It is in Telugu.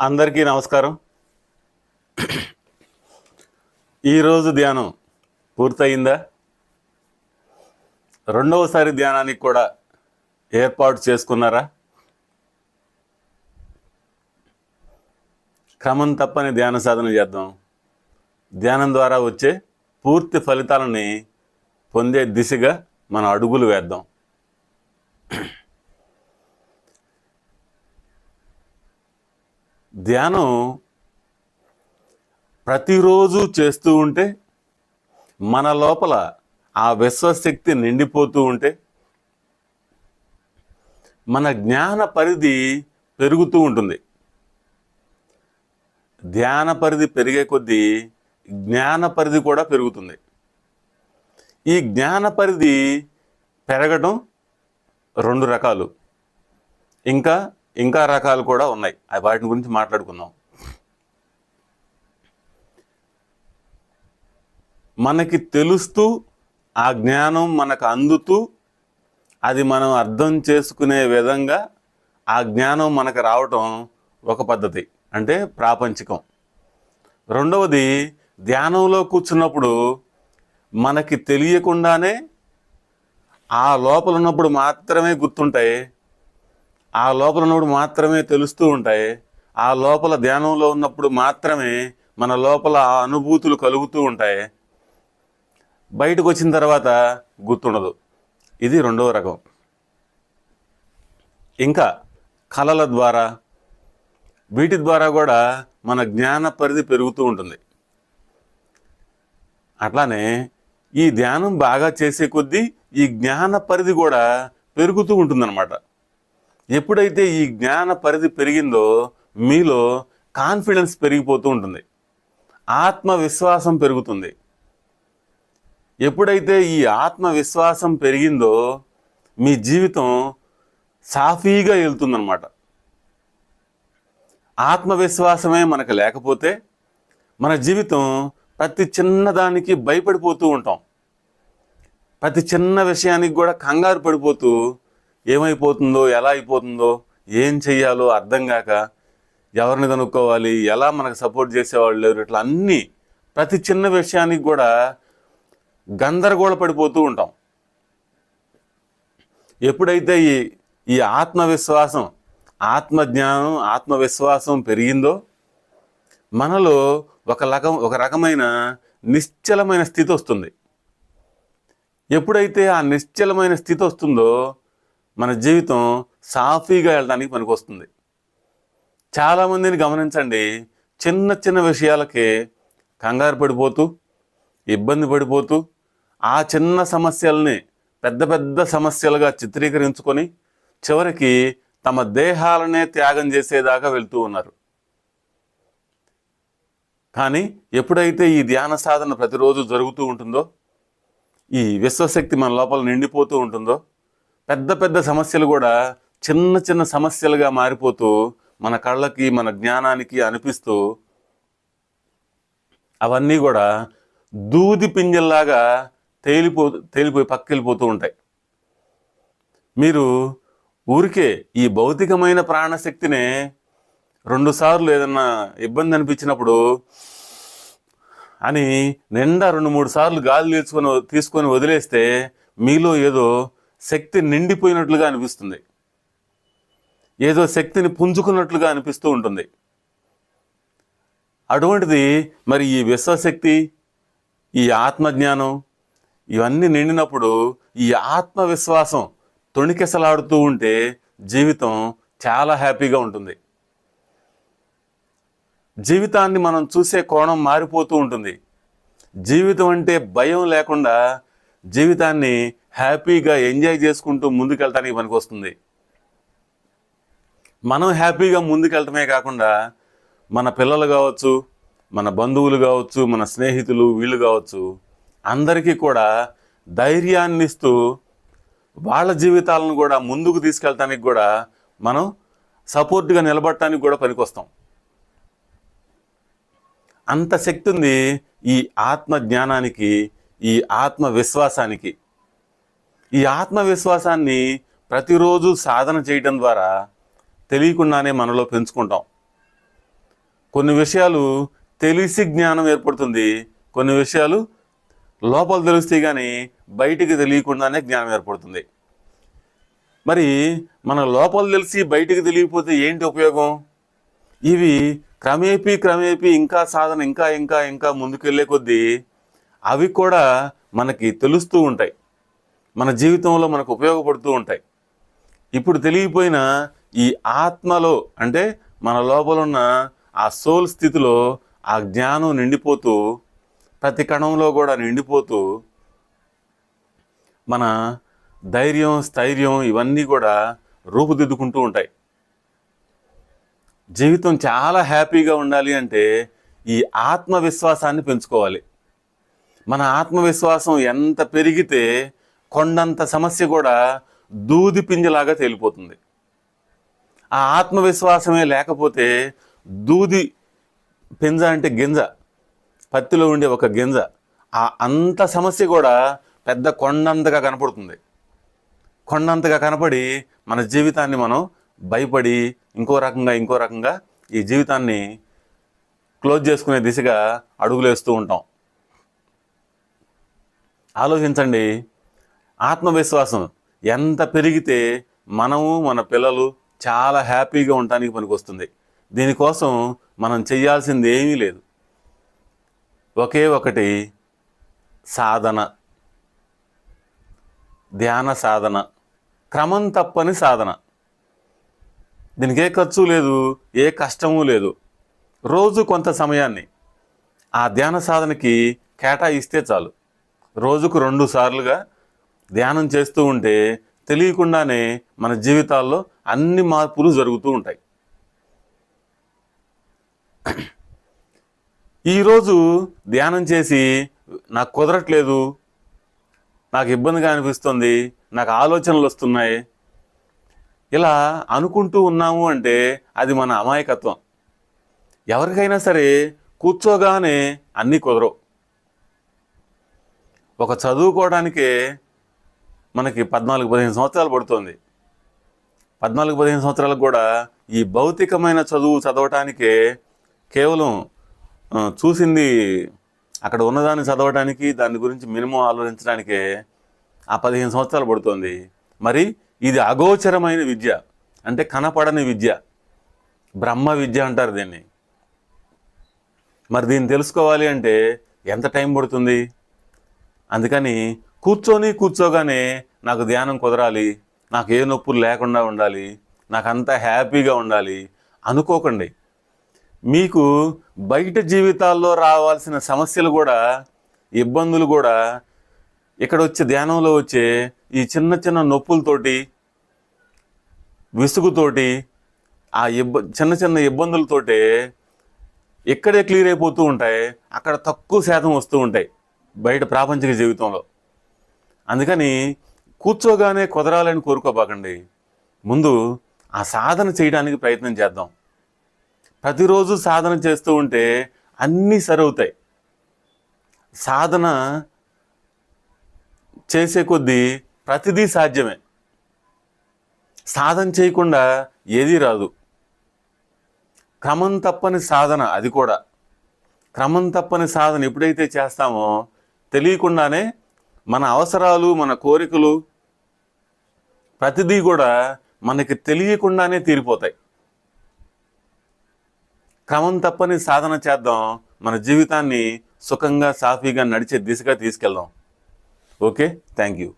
అందరికీ నమస్కారం. ఈరోజు ధ్యానం పూర్తయిందా? రెండవసారి ధ్యానానికి కూడా ఏర్పాటు చేసుకున్నారా? క్రమం తప్పని ధ్యాన సాధన చేద్దాం. ధ్యానం ద్వారా వచ్చే పూర్తి ఫలితాలని పొందే దిశగా మన అడుగులు వేద్దాం. ధ్యానం ప్రతిరోజు చేస్తూ ఉంటే మన లోపల ఆ విశ్వశక్తి నిండిపోతూ ఉంటే మన జ్ఞాన పరిధి పెరుగుతూ ఉంటుంది. ధ్యాన పరిధి పెరిగే కొద్దీ జ్ఞాన పరిధి కూడా పెరుగుతుంది. ఈ జ్ఞాన పరిధి పెరగడం రెండు రకాలు. ఇంకా ఇంకా రకాలు కూడా ఉన్నాయి. అవి గురించి మాట్లాడుకుందాం. మనకి తెలుస్తూ ఆ జ్ఞానం మనకు అందుతూ అది మనం అర్థం చేసుకునే విధంగా ఆ జ్ఞానం మనకు రావటం ఒక పద్ధతి అంటే ప్రాపంచికం. రెండవది ధ్యానంలో కూర్చున్నప్పుడు మనకి తెలియకుండానే ఆ లోపల ఉన్నప్పుడు మాత్రమే గుర్తుంటాయి ఆ లోపల ఉన్నప్పుడు మాత్రమే తెలుస్తూ ఉంటాయి. ఆ లోపల ధ్యానంలో ఉన్నప్పుడు మాత్రమే మన లోపల ఆ అనుభూతులు కలుగుతూ ఉంటాయి. బయటకు వచ్చిన తర్వాత గుర్తుండదు. ఇది రెండవ రకం. ఇంకా కళల ద్వారా వీటి ద్వారా కూడా మన జ్ఞాన పరిధి పెరుగుతూ ఉంటుంది. అట్లానే ఈ ధ్యానం బాగా చేసే కొద్దీ ఈ జ్ఞాన పరిధి కూడా పెరుగుతూ ఉంటుందన్నమాట. ఎప్పుడైతే ఈ జ్ఞాన పరిధి పెరిగిందో మీలో కాన్ఫిడెన్స్ పెరిగిపోతూ ఉంటుంది. ఆత్మవిశ్వాసం పెరుగుతుంది. ఎప్పుడైతే ఈ ఆత్మవిశ్వాసం పెరిగిందో మీ జీవితం సాఫీగా వెళ్తుందన్నమాట. ఆత్మవిశ్వాసమే మనకు లేకపోతే మన జీవితం ప్రతి చిన్నదానికి భయపడిపోతూ ఉంటాం. ప్రతి చిన్న విషయానికి కూడా కంగారు పడిపోతూ ఏమైపోతుందో ఎలా అయిపోతుందో ఏం చెయ్యాలో అర్థం కాక ఎవరిని కనుక్కోవాలి ఎలా మనకు సపోర్ట్ చేసేవాళ్ళు లేరు ఇట్లా అన్నీ ప్రతి చిన్న విషయానికి కూడా గందరగోళ పడిపోతూ ఉంటాం. ఎప్పుడైతే ఈ ఈ ఆత్మవిశ్వాసం ఆత్మజ్ఞానం ఆత్మవిశ్వాసం పెరిగిందో మనలో ఒక రకం ఒక రకమైన నిశ్చలమైన స్థితి వస్తుంది. ఎప్పుడైతే ఆ నిశ్చలమైన స్థితి వస్తుందో మన జీవితం సాఫీగా వెళ్ళడానికి పనికొస్తుంది. చాలామందిని గమనించండి చిన్న చిన్న విషయాలకే కంగారు పడిపోతూ ఇబ్బంది పడిపోతూ ఆ చిన్న సమస్యల్ని పెద్ద పెద్ద సమస్యలుగా చిత్రీకరించుకొని చివరికి తమ దేహాలనే త్యాగం చేసేదాకా వెళ్తూ ఉన్నారు. కానీ ఎప్పుడైతే ఈ ధ్యాన సాధన ప్రతిరోజు జరుగుతూ ఉంటుందో ఈ విశ్వశక్తి మన లోపల నిండిపోతూ ఉంటుందో పెద్ద పెద్ద సమస్యలు కూడా చిన్న చిన్న సమస్యలుగా మారిపోతూ మన కళ్ళకి మన జ్ఞానానికి అనిపిస్తూ అవన్నీ కూడా దూది పింజల్లాగా తేలిపో తేలిపోయి పక్కెళ్ళిపోతూ ఉంటాయి. మీరు ఊరికే ఈ భౌతికమైన ప్రాణశక్తినే రెండుసార్లు ఏదన్నా ఇబ్బంది అనిపించినప్పుడు అని నిండా రెండు మూడు సార్లు గాలి తీసుకొని తీసుకొని వదిలేస్తే మీలో ఏదో శక్తి నిండిపోయినట్లుగా అనిపిస్తుంది. ఏదో శక్తిని పుంజుకున్నట్లుగా అనిపిస్తూ ఉంటుంది. అటువంటిది మరి ఈ విశ్వశక్తి ఈ ఆత్మజ్ఞానం ఇవన్నీ నిండినప్పుడు ఈ ఆత్మవిశ్వాసం తొణికెసలాడుతూ ఉంటే జీవితం చాలా హ్యాపీగా ఉంటుంది. జీవితాన్ని మనం చూసే కోణం మారిపోతూ ఉంటుంది. జీవితం అంటే భయం లేకుండా జీవితాన్ని హ్యాపీగా ఎంజాయ్ చేసుకుంటూ ముందుకెళ్ళటానికి పనికొస్తుంది. మనం హ్యాపీగా ముందుకెళ్ళటమే కాకుండా మన పిల్లలు కావచ్చు మన బంధువులు కావచ్చు మన స్నేహితులు వీళ్ళు కావచ్చు అందరికీ కూడా ధైర్యాన్ని ఇస్తూ వాళ్ళ జీవితాలను కూడా ముందుకు తీసుకెళ్ళటానికి కూడా మనం సపోర్ట్గా నిలబడటానికి కూడా పనికొస్తాం. అంత శక్తి ఉంది ఈ ఆత్మ జ్ఞానానికి ఈ ఆత్మ విశ్వాసానికి ఈ ఆత్మవిశ్వాసాన్ని ప్రతిరోజు సాధన చేయటం ద్వారా తెలియకుండానే మనలో పెంచుకుంటాం. కొన్ని విషయాలు తెలిసి జ్ఞానం ఏర్పడుతుంది కొన్ని విషయాలు లోపల తెలిస్తే కానీ బయటికి తెలియకుండానే జ్ఞానం ఏర్పడుతుంది. మరి మన లోపల తెలిసి బయటికి తెలియకపోతే ఏంటి ఉపయోగం? ఇవి క్రమేపీ క్రమేపీ ఇంకా సాధన ఇంకా ఇంకా ఇంకా ముందుకెళ్ళే కొద్దీ అవి కూడా మనకి తెలుస్తూ ఉంటాయి. మన జీవితంలో మనకు ఉపయోగపడుతూ ఉంటాయి. ఇప్పుడు తెలియపోయిన ఈ ఆత్మలో అంటే మన లోపల ఉన్న ఆ సోల్ స్థితిలో ఆ జ్ఞానం నిండిపోతూ ప్రతి కణంలో కూడా నిండిపోతూ మన ధైర్యం స్థైర్యం ఇవన్నీ కూడా రూపుదిద్దుకుంటూ ఉంటాయి. జీవితం చాలా హ్యాపీగా ఉండాలి అంటే ఈ ఆత్మవిశ్వాసాన్ని పెంచుకోవాలి. మన ఆత్మవిశ్వాసం ఎంత పెరిగితే కొండంత సమస్య కూడా దూది పింజలాగా తేలిపోతుంది. ఆ ఆత్మవిశ్వాసమే లేకపోతే దూది పింజ అంటే గింజ పత్తిలో ఉండే ఒక గింజ ఆ అంత సమస్య కూడా పెద్ద కొండంతగా కనపడుతుంది. కొండంతగా కనపడి మన జీవితాన్ని మనం భయపడి ఇంకో రకంగా ఇంకో రకంగా ఈ జీవితాన్ని క్లోజ్ చేసుకునే దిశగా అడుగులేస్తూ ఉంటాం. ఆలోచించండి ఆత్మవిశ్వాసం ఎంత పెరిగితే మనము మన పిల్లలు చాలా హ్యాపీగా ఉండటానికి పనికొస్తుంది. దీనికోసం మనం చేయాల్సింది ఏమీ లేదు. ఒకే ఒకటి సాధన. ధ్యాన సాధన. క్రమం తప్పని సాధన. దీనికి ఏ ఖర్చు లేదు ఏ కష్టము లేదు. రోజు కొంత సమయాన్ని ఆ ధ్యాన సాధనకి కేటాయిస్తే చాలు. రోజుకు రెండు సార్లుగా ధ్యానం చేస్తూ ఉంటే తెలియకుండానే మన జీవితాల్లో అన్ని మార్పులు జరుగుతూ ఉంటాయి. ఈరోజు ధ్యానం చేసి నాకు కుదరట్లేదు నాకు ఇబ్బందిగా అనిపిస్తుంది నాకు ఆలోచనలు వస్తున్నాయి. ఇలా అనుకుంటూ ఉన్నాము అంటే అది మన అమాయకత్వం. ఎవరికైనా సరే కూర్చోగానే అన్నీ కుదరవు. ఒక చదువుకోవడానికే మనకి పద్నాలుగు పదిహేను సంవత్సరాలు పడుతుంది. పద్నాలుగు పదిహేను సంవత్సరాలకు కూడా ఈ భౌతికమైన చదువు చదవటానికే కేవలం చూసింది అక్కడ ఉన్నదాన్ని చదవడానికి దాని గురించి మినిమం ఆలోచించడానికే ఆ పదిహేను సంవత్సరాలు పడుతుంది. మరి ఇది అగోచరమైన విద్య. అంటే కనపడని విద్య. బ్రహ్మ విద్య అంటారు దీన్ని. మరి దీన్ని తెలుసుకోవాలి అంటే ఎంత టైం పడుతుంది? అందుకని కూర్చొని కూర్చోగానే నాకు ధ్యానం కుదరాలి నాకు ఏ నొప్పులు లేకుండా ఉండాలి నాకు అంతా హ్యాపీగా ఉండాలి అనుకోకండి. మీకు బయట జీవితాల్లో రావాల్సిన సమస్యలు కూడా ఇబ్బందులు కూడా ఇక్కడ వచ్చే ధ్యానంలో వచ్చే ఈ చిన్న చిన్న నొప్పులతోటి విసుగుతోటి ఆ ఇబ్బ చిన్న చిన్న ఇబ్బందులతోటే ఇక్కడే క్లియర్ అయిపోతూ ఉంటాయి అక్కడ తక్కువ శాతం వస్తూ ఉంటాయి బయట ప్రాపంచిక జీవితంలో. అందుకని కూర్చోగానే కుదరాలని కోరుకోబాకండి. ముందు ఆ సాధన చేయడానికి ప్రయత్నం చేద్దాం. ప్రతిరోజు సాధన చేస్తూ ఉంటే అన్నీ సరవుతాయి. సాధన చేసే కొద్దీ ప్రతిదీ సాధ్యమే. సాధన చేయకుండా ఏదీ రాదు. క్రమం తప్పని సాధన అది కూడా. క్రమం తప్పని సాధన ఎప్పుడైతే చేస్తామో తెలియకుండానే మన అవసరాలు మన కోరికలు ప్రతిదీ కూడా మనకి తెలియకుండానే తీరిపోతాయి. క్రమం తప్పని సాధన చేద్దాం. మన జీవితాన్ని సుఖంగా సాఫీగా నడిచే దిశగా తీసుకెళ్దాం. ఓకే? Thank you.